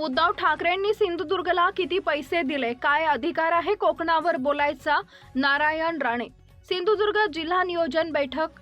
उद्धव ठाकरेंनी सिंधुदुर्गला किती पैसे दिले? काय अधिकार आहे कोकणावर बोलायचा? नारायण राणे. सिंधुदुर्ग जिल्हा नियोजन बैठक.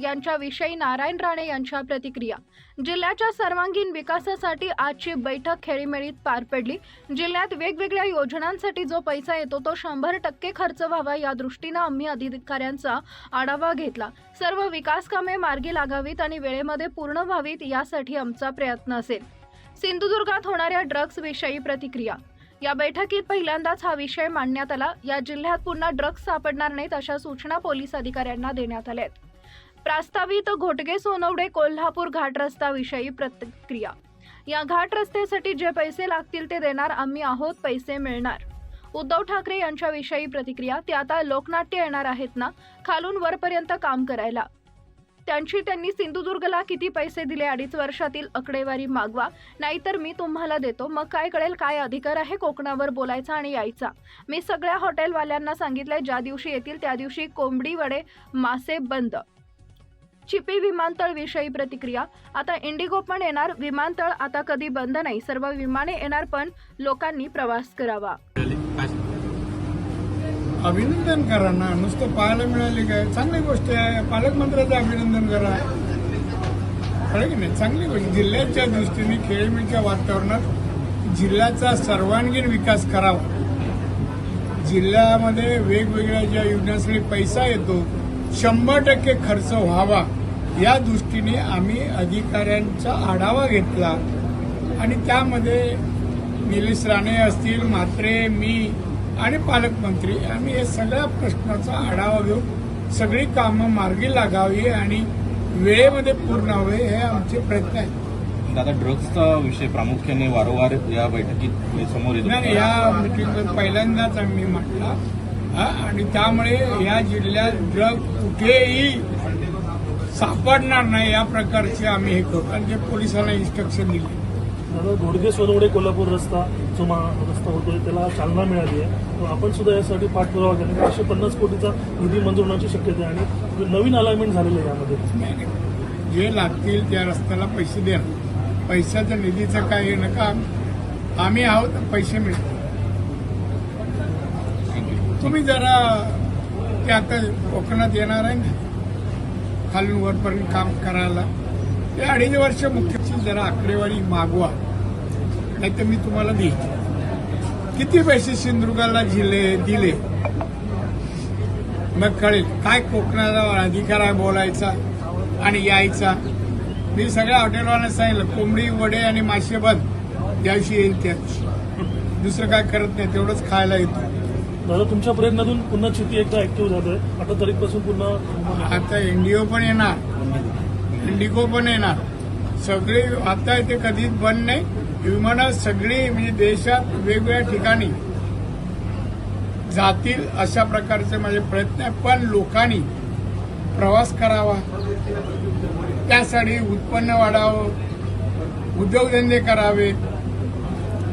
यांच्याविषयी नारायण राणे यांच्या प्रतिक्रिया. जिल्ह्याच्या सर्वांगीण विकासासाठी आजची बैठक खेळीमेळीत पार पडली. जिल्ह्यात वेगवेगळ्या योजनांसाठी जो पैसा येतो तो शंभर टक्के खर्च व्हावा या दृष्टीनं आम्ही अधिकाऱ्यांचा आढावा घेतला. सर्व विकास कामे मार्गी लागावीत आणि वेळेमध्ये पूर्ण व्हावीत यासाठी आमचा प्रयत्न असेल. सिंधुदुर्गात होणाऱ्या ड्रग्ज विषयी प्रतिक्रिया. या बैठकीत पहिल्यांदाच हा विषय मांडण्यात आला. या जिल्ह्यात पुन्हा ड्रग्ज सापडणार नाहीत अशा सूचना पोलीस अधिकाऱ्यांना देण्यात आल्या आहेत प्रास्तावित घोटगे सोनवडे कोल्हापूर घाट रस्ता विषयी प्रतिक्रिया. या घाट रस्त्यासाठी जे पैसे लागतील ते देणार आम्ही आहोत पैसे मिळणार. उद्धव ठाकरे यांच्याविषयी प्रतिक्रिया ते आता लोकनाट्य येणार आहेत ना? खालून वरपर्यंत काम करायला. त्यांची त्यांनी सिंधुदुर्गला किती पैसे दिले? अडीच वर्षातील आकडेवारी मागवा. नाहीतर मी तुम्हाला देतो. मग काय कळेल? काय अधिकार आहे कोकणावर बोलायचा आणि यायचा? मी सगळ्या हॉटेलवाल्यांना सांगितलंय ज्या दिवशी येतील त्या दिवशी कोंबडी वडे मासे बंद. चिपी विमानतळ विषयी प्रतिक्रिया. आता इंडिगो पण येणार. विमानतळ आता कधी बंद नाही. सर्व विमाने येणार पण लोकांनी प्रवास करावा. अभिनंदन करा ना. नुसतं पाहायला मिळाले काय? चांगली गोष्ट आहे. पालकमंत्र्याचं अभिनंदन करा. कळलं की नाही? चांगली गोष्ट. जिल्ह्याच्या दृष्टीने खेळमेळच्या वातावरणात जिल्ह्याचा सर्वांगीण विकास करावा. जिल्ह्यामध्ये वेगवेगळ्या ज्या योजनांसाठी पैसा येतो शंभर टक्के खर्च व्हावा. या दृष्टीने आम्ही अधिकाऱ्यांचा आढावा घेतला. आणि त्यामध्ये निलेश राणे असतील मात्रे मी आणि पालकमंत्री आम्ही या सगळ्या प्रश्नाचा आढावा घेऊन सगळी कामं मार्गी लागावी आणि वेळेमध्ये पूर्ण व्हावे हे आमचे प्रयत्न आहेत. दादा ड्रग्सचा विषय प्रामुख्याने वारंवार या बैठकीत समोर येतो. नाही नाही, या मिटिंगवर पहिल्यांदाच आम्ही म्हटला हा, आणि त्यामुळे या जिल्ह्यात ड्रग कुठेही सापडणार नाही या प्रकारचे आम्ही हे करू आणि ते पोलिसांना इन्स्ट्रक्शन दिले. दादा घोडगे सोनवडे कोल्हापूर रस्ता. जो रस्ता होतोय त्याला चालना मिळाली आहे. तर आपण सुद्धा यासाठी पाठपुरावा केला. एकशे पन्नास कोटीचा निधी मंजूर होण्याची शक्यता आहे. आणि नवीन अलाइनमेंट झालेलं आहे यामध्ये. नाही, जे लागतील त्या रस्त्याला पैसे द्या. पैशाच्या निधीचं काय हे नका. आम्ही आहोत पैसे मिळतील. तुम्ही जरा ते आता कोकणात येणार आहे ना? खालून वरपर्यंत काम करायला. ते अडीच वर्ष मुख्यची जरा आकडेवारी मागवा. नाही तर मी तुम्हाला देईन. किती पैसे सिंधुदुर्गाला दिले दिले? मग कळेल. काय कोकणाचा अधिकार आहे बोलायचा आणि यायचा? मी सगळ्या हॉटेलवाल्यांना सांगितलं कोंबडी वडे आणि मासे बंद. ज्या दिवशी येईल त्या दुसरं काय करत नाही तेवढंच खायला येतो. दादा तुमच्या प्रयत्नातून पुन्हा चिती एकदा ऍक्टिव्ह झालंय. अठरा तारीखपासून पुन्हा आता एनडीओ पण येणार. इंडिगो पण येणार. सगळे आता इथे कधीच बंद नाही. विमानं सगळी म्हणजे देशात वेगवेगळ्या ठिकाणी जातील अशा प्रकारचे माझे प्रयत्न आहे पण लोकांनी प्रवास करावा. त्यासाठी उत्पन्न वाढावं. उद्योगधंदे करावे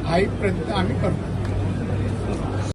हाही प्रयत्न आम्ही करतो.